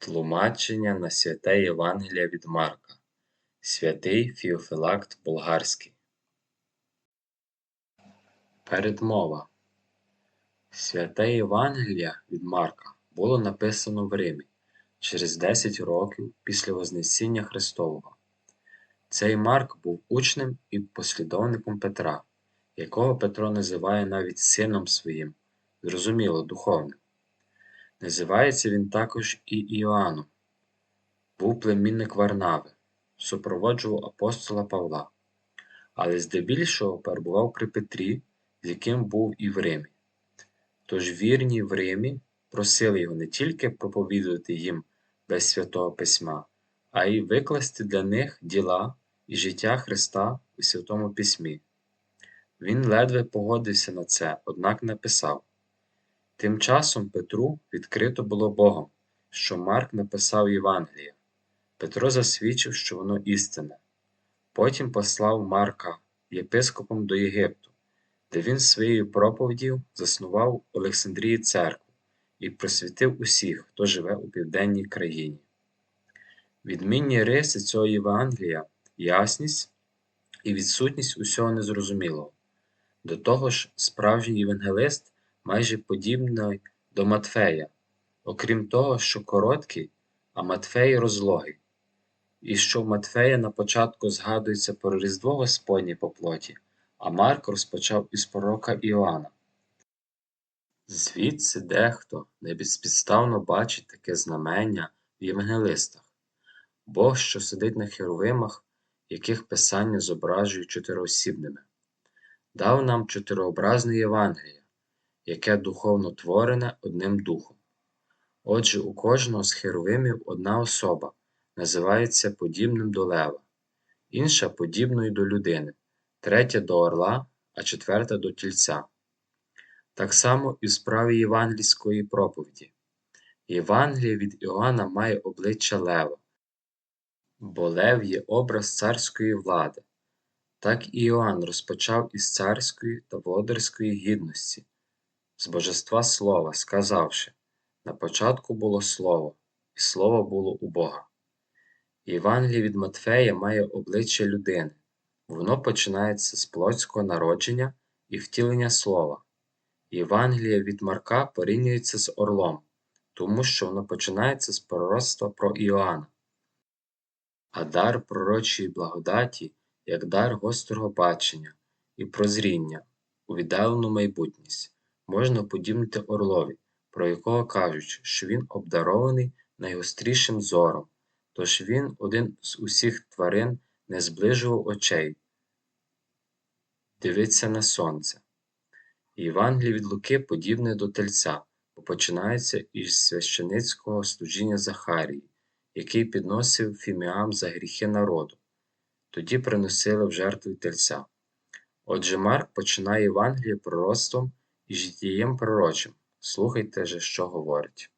Тлумачення на святе Євангеліє від Марка. Святий Фіофилакт Болгарський. Передмова. Святе Євангеліє від Марка було написано в Римі через 10 років після Вознесіння Христового. Цей Марк був учнем і послідовником Петра, якого Петро називає навіть сином своїм, зрозуміло, духовним. Називається він також і Іоанном, був племінник Варнави, супроводжував апостола Павла, але здебільшого перебував при Петрі, з яким був і в Римі. Тож вірні в Римі просили його не тільки проповідувати їм без святого Письма, а й викласти для них діла і життя Христа у Святому Письмі. Він ледве погодився на це, однак написав Тим часом Петру відкрито було Богом, що Марк написав Євангеліє. Петро засвідчив, що воно істинне. Потім послав Марка єпископом до Єгипту, де він своєю проповіддю заснував в Олександрії церкву і просвітив усіх, хто живе у південній країні. Відмінні риси цього Євангелія ясність і відсутність усього незрозумілого. До того ж, справжній євангелист майже подібний до Матфея, окрім того, що короткий, а Матфей розлогий, і що в Матфея на початку згадується про Різдво Господнє по плоті, а Марк розпочав із пророка Іоанна. Звідси дехто небезпідставно бачить таке знамення в євангелистах, Бог, що сидить на херовимах, яких писання зображують чотироосібними, дав нам чотирообразне Євангеліє, яке духовно творене одним духом. Отже, у кожного з херовимів одна особа називається подібним до лева, інша подібною до людини, третя до орла, а четверта до тільця. Так само і в справі євангельської проповіді. Євангеліє від Іоанна має обличчя лева, бо лев є образ царської влади. Так і Іоанн розпочав із царської та володарської гідності, з божества слова, сказавши на початку було слово, і слово було у Бога. Євангеліє від Матфея має обличчя людини, воно починається з плотського народження і втілення слова. Євангеліє від Марка порівнюється з орлом, тому що воно починається з пророцтва про Іоанна. А дар пророчої благодаті як дар гострого бачення і прозріння у віддалену майбутність можна подібнити орлові, про якого кажуть, що він обдарований найгострішим зором, тож він один з усіх тварин не зближував очей, дивиться на сонце. Євангеліє від Луки подібне до тельця, бо починається із священицького служіння Захарії, який підносив фіміам за гріхи народу. Тоді приносили в жертву тельця. Отже, Марк починає Євангеліє пророцтвом і житієм пророчим. Слухайте же, що говорить.